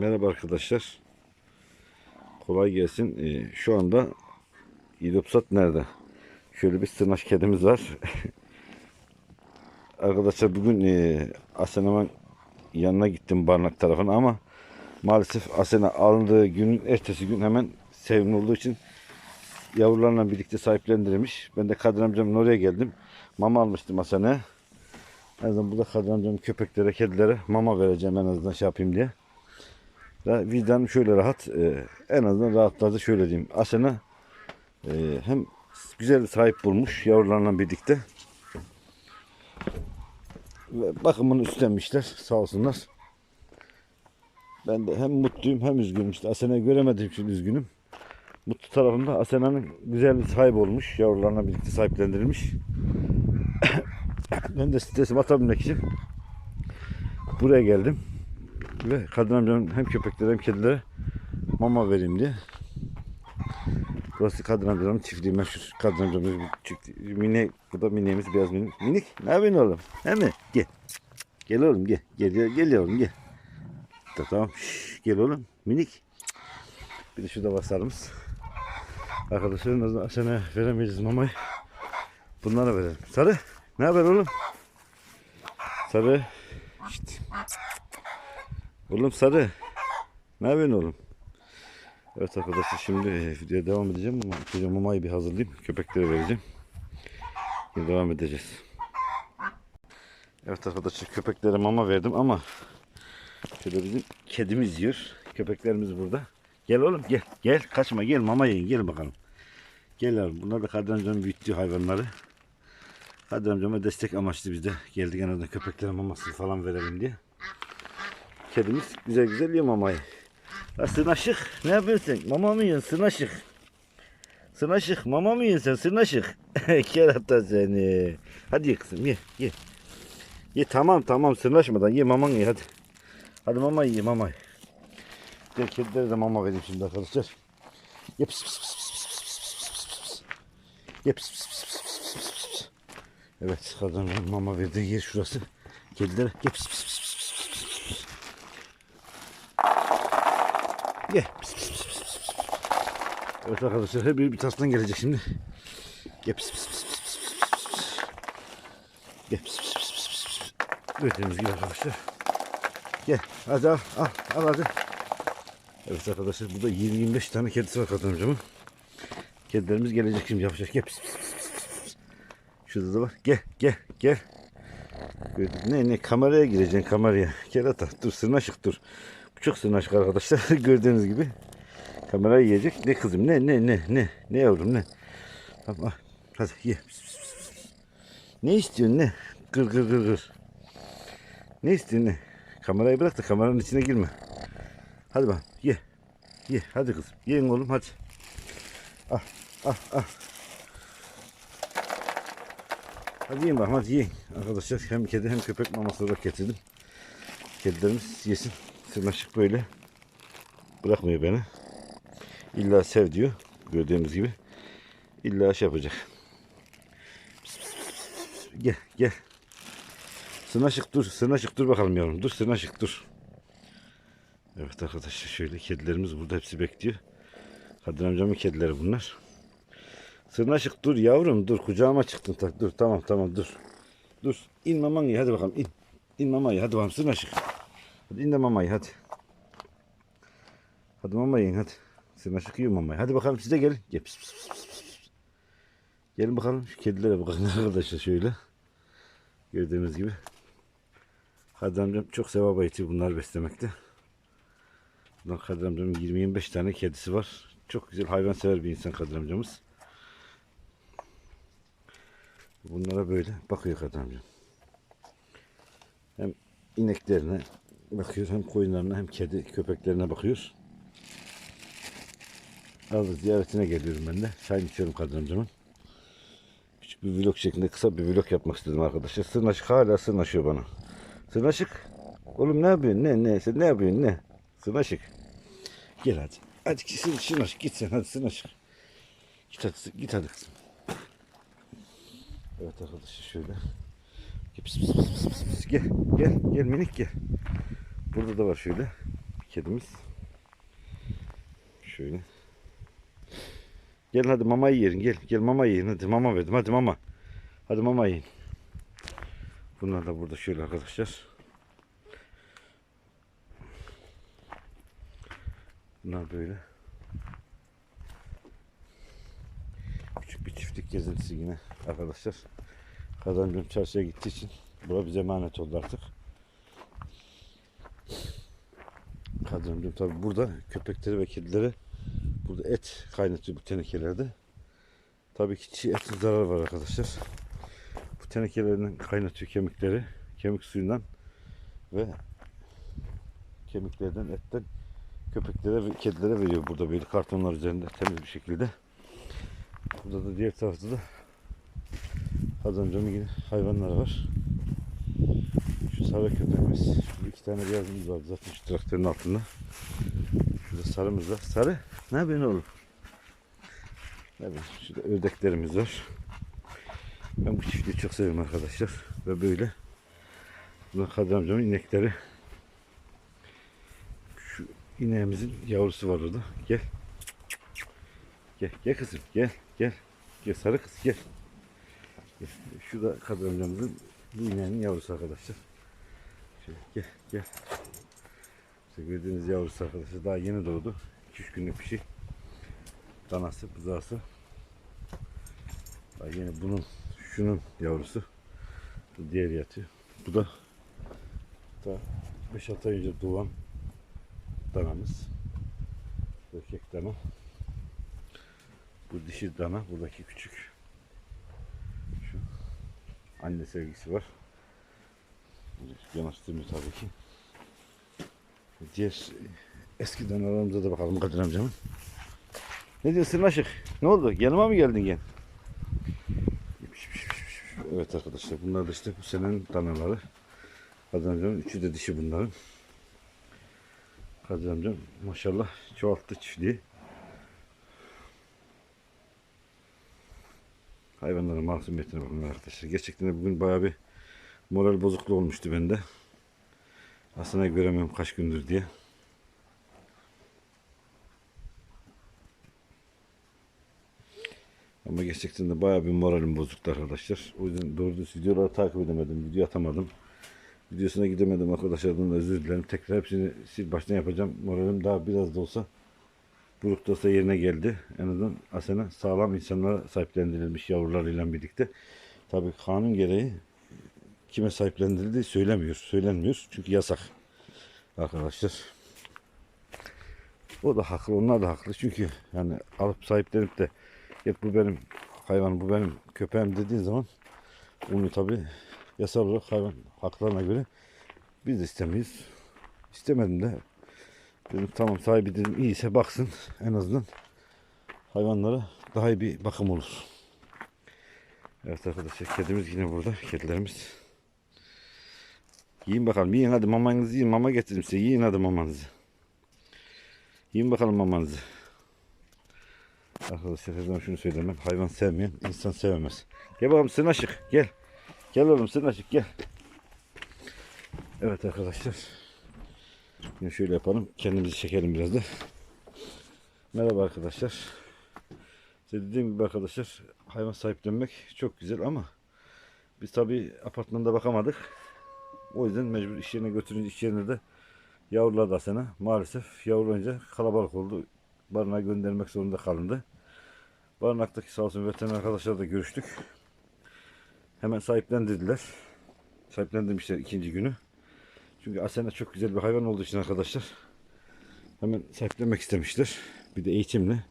Merhaba arkadaşlar. Kolay gelsin. Ee, şu anda İdopsat nerede? Şöyle bir sırnaş kedimiz var. arkadaşlar bugün e, Asena'nın yanına gittim barınak tarafına ama maalesef Asena alındığı günün ertesi gün hemen sevimli olduğu için yavrularla birlikte sahiplendirilmiş. Ben de Kadir amcamın oraya geldim. Mama almıştım Asena'ya. En azından burada Kadir amcamın köpeklere, kedilere mama vereceğim en azından şey yapayım diye. Vicdanım şöyle rahat. e, en azından rahatladı şöyle diyeyim. Asena e, hem güzel bir sahip bulmuş yavrularla birlikte. Ve bakımını üstlenmişler sağ olsunlar. Ben de hem mutluyum hem üzgünüm. İşte Asena'yı göremedim için üzgünüm. Mutlu tarafında Asena'nın güzel bir sahibi olmuş. Yavrularla birlikte sahiplendirilmiş. ben de stresimi atabilmek için buraya geldim. Ve Kadir amcanın hem köpeklere hem kedilere mama vereyim diye. Burası Kadir amcanın çiftliği meşhur. Kadir amcamın çiftliği. Mine, bu da mineğimiz biraz minik. Minik ne yapıyorsun oğlum? He mi? Gel. Gel oğlum gel. Gel gel, gel oğlum gel. Da, tamam. Şş, gel oğlum. Minik. Bir de şurada basarımız. Arkadaşlar en azından sana veremeyiz mamayı. Bunlara verelim. Sarı. Ne haber oğlum? Sarı. Şşt. Oğlum sarı. Ne yapıyorsun oğlum? Evet arkadaşlar şimdi e, videoya devam edeceğim ama önce mamayı bir hazırlayayım. Köpeklere vereceğim. Yine devam edeceğiz. Evet arkadaşlar köpeklere mama verdim ama şöyle bizim kedimiz yiyor. Köpeklerimiz burada. Gel oğlum gel. Gel kaçma gel mama yiyin gel bakalım. Gel oğlum. Bunlar da Kadir amcanın büyüttüğü hayvanları. Kadir amcama destek amaçlı biz de geldik en azından köpeklere mamasını falan verelim diye. Kedimiz güzel güzel yiyor mamayı. Ha sırnaşık. Ne yapıyorsun? Mama mı yiyorsun sırnaşık? Sırnaşık. Mama mı yiyorsun sırnaşık? Kerata seni. Hadi ye kızım ye ye. Ye tamam tamam sırnaşmadan ye mamanı ye hadi. Hadi mama ye mama. Gel kedilere de mama vereyim şimdi arkadaşlar. Ye pıs pıs pıs pıs pıs pıs pıs pıs pıs pıs. Ye pıs pıs pıs pıs pıs pıs pıs. Evet kadın mama verdiği yer şurası. Kedilere ye pıs pıs pıs pıs Gel. Pis, pis, pis, pis, pis. Evet arkadaşlar her bir, bir tastan gelecek şimdi. Gel. Pis, pis, pis, pis, pis, pis. Gel. Pis, pis, pis, pis, pis. Gördüğünüz gibi arkadaşlar. Gel. Hadi al. Al, al hadi. Evet arkadaşlar burada 20-25 tane kedisi var Kadın amcamın. Kedilerimiz gelecek şimdi yapacak. Gel. Pis, pis, pis, pis, pis. Şurada da var. Gel. Gel. Gel. Ne ne kameraya gireceksin kameraya. Kerata dur sırnaşık dur. Çok sırnaşık arkadaşlar gördüğünüz gibi. Kamerayı yiyecek. Ne kızım ne ne ne ne ne yavrum ne. Tamam al. hadi ye. Ne istiyorsun ne? Gır gır gır gır. Ne istiyorsun ne? Kamerayı bırak da kameranın içine girme. Hadi bak ye. Ye hadi kızım. Yiyin oğlum hadi. Al al al. Hadi yiyin bakalım hadi yiyin. Arkadaşlar hem kedi hem köpek maması olarak getirdim. Kedilerimiz yesin. Sırnaşık böyle. Bırakmıyor beni. İlla sev diyor. Gördüğümüz gibi. İlla şey yapacak. Gel gel. Sırnaşık dur. Sırnaşık dur bakalım yavrum. Dur sırnaşık dur. Evet arkadaşlar şöyle kedilerimiz burada hepsi bekliyor. Kadir amcamın kedileri bunlar. Sırnaşık dur yavrum dur kucağıma çıktın tak dur tamam tamam dur. Dur in maman hadi bakalım in. İn mamayı hadi bakalım sırnaşık. Hadi in de mamayı hadi. Hadi mamayı yiyin hadi. Sırnaşık yiyor mamayı. Hadi bakalım siz de gelin. Gel pıs pıs pıs pıs. Gelin bakalım şu kedilere bakın arkadaşlar şöyle. Gördüğünüz gibi. Kadir amcam çok sevaba yetiyor bunları beslemekte. Buradan Kadir amcamın 20-25 tane kedisi var. Çok güzel hayvansever bir insan Kadir amcamız. Bunlara böyle bakıyor Kadir amcam. Hem ineklerine bakıyor hem koyunlarına hem kedi köpeklerine bakıyor. Arada ziyaretine geliyorum ben de. Çay içiyorum Kadir amcamın. Küçük bir vlog şeklinde kısa bir vlog yapmak istedim arkadaşlar. Sırnaşık hala sırnaşıyor bana. Sırnaşık. Oğlum ne yapıyorsun? Ne ne? Sen ne yapıyorsun? Ne? Sırnaşık. Gel hadi. Hadi git sen Sırnaşık git sen hadi Sırnaşık. Git hadi, git hadi kızım. Evet arkadaşlar şöyle. Gel, pıs, pıs, pıs, pıs, pıs. gel gel gel minik gel. Burada da var şöyle. kedimiz. Şöyle. Gel hadi mama yiyelim gel. Gel mama yiyin hadi mama verdim hadi mama. Hadi mama yiyin. Bunlar da burada şöyle arkadaşlar. Bunlar böyle. Küçük bir çiftlik gezintisi yine arkadaşlar. Kazancım çarşıya gittiği için bura bize emanet oldu artık. Kazancım tabi burada köpekleri ve kedileri burada et kaynatıyor bu tenekelerde. Tabii ki çiğ etin zararı var arkadaşlar. Bu tenekelerinden kaynatıyor kemikleri. Kemik suyundan ve kemiklerden etten köpeklere ve kedilere veriyor burada böyle kartonlar üzerinde temiz bir şekilde. Burada da diğer tarafta da kazancımın yine hayvanları var. Şu sarı köpeğimiz. İki tane beyazımız var zaten şu traktörün altında. Şurada sarımız var. Sarı ne yapıyorsun oğlum? Yapıyorsun? Şurada ördeklerimiz var. Ben bu çiftliği çok seviyorum arkadaşlar. Ve böyle. Burada Kadir amcamın inekleri. Şu ineğimizin yavrusu var orada. Gel. Gel, gel kızım, gel, gel. Gel sarı kız, gel. gel. Şu da Kadir amcamızın bu ineğinin yavrusu arkadaşlar. Gel, gel. İşte gördüğünüz yavrusu arkadaşlar. Daha yeni doğdu. 2-3 günlük bir şey. Danası, buzağısı. Daha yeni bunun, şunun yavrusu. Bu diğer yatıyor. Bu da da 5-6 ay önce doğan danamız. Erkek dana. Bu dişi dana. Buradaki küçük. Şu. Anne sevgisi var. Yanaştırmıyor tabii ki. Diğer eski danalarımıza da bakalım Kadir amcamın. Ne diyorsun Sırnaşık? Ne oldu? Yanıma mı geldin gel? Evet arkadaşlar bunlar da işte bu senenin danaları. Kadir amcamın üçü de dişi bunların. Kadir amcam maşallah çoğalttı çiftliği. Hayvanların masumiyetine bakın arkadaşlar. Gerçekten de bugün bayağı bir moral bozukluğu olmuştu bende. Aslında göremiyorum kaç gündür diye. Ama gerçekten de bayağı bir moralim bozuktu arkadaşlar. O yüzden doğru düz videoları takip edemedim. Video atamadım. Videosuna gidemedim arkadaşlardan da özür dilerim. Tekrar hepsini sil baştan yapacağım. Moralim daha biraz da olsa buruk da olsa yerine geldi. En azından Asena sağlam insanlara sahiplendirilmiş yavrularıyla birlikte. Tabii kanun gereği kime sahiplendirildiği söylemiyor. Söylenmiyor. Çünkü yasak. Arkadaşlar. O da haklı. Onlar da haklı. Çünkü yani alıp sahiplenip de Git bu benim hayvanım, bu benim köpeğim dediğin zaman onu tabi yasal olarak hayvan haklarına göre biz de istemeyiz. İstemedim de dedim tamam sahibi dedim iyiyse baksın en azından hayvanlara daha iyi bir bakım olur. Evet arkadaşlar kedimiz yine burada. Kedilerimiz. Yiyin bakalım yiyin hadi mamanızı yiyin. Mama getirdim size yiyin hadi mamanızı. Yiyin bakalım mamanızı. Arkadaşlar her zaman şunu söylemem. Hayvan sevmeyen insan sevemez. Gel bakalım sırnaşık gel. Gel oğlum sırnaşık gel. Evet arkadaşlar. Yine şöyle yapalım. Kendimizi çekelim biraz da. Merhaba arkadaşlar. Size dediğim gibi arkadaşlar hayvan sahiplenmek çok güzel ama biz tabi apartmanda bakamadık. O yüzden mecbur iş yerine götürünce iş yerine de yavrular da sana maalesef yavrulanınca kalabalık oldu. Barınağa göndermek zorunda kalındı. Barınaktaki sağ olsun veteriner arkadaşlarla da görüştük. Hemen sahiplendirdiler. Sahiplendirmişler ikinci günü. Çünkü Asena çok güzel bir hayvan olduğu için arkadaşlar. Hemen sahiplenmek istemişler. Bir de eğitimli.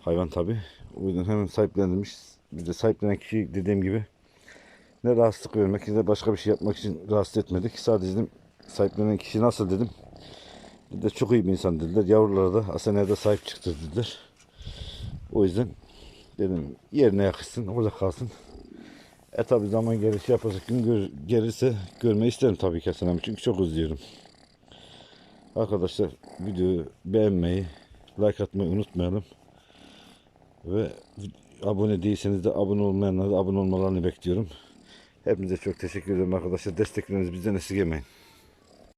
Hayvan tabi. O yüzden hemen sahiplendirmiş. Biz de sahiplenen kişi dediğim gibi ne rahatsızlık vermek ne de başka bir şey yapmak için rahatsız etmedik. Sadece dedim sahiplenen kişi nasıl dedim. Bir de çok iyi bir insan dediler. Yavrulara da Asena'ya sahip çıktı dediler. O yüzden dedim yerine yakışsın orada kalsın. E tabi zaman gelişi yapacak gün gör, gelirse görmeyi isterim tabii ki Hasan çünkü çok özlüyorum. Arkadaşlar videoyu beğenmeyi, like atmayı unutmayalım. Ve abone değilseniz de abone olmayanlara da abone olmalarını bekliyorum. Hepinize çok teşekkür ederim arkadaşlar. Desteklerinizi bizden esirgemeyin.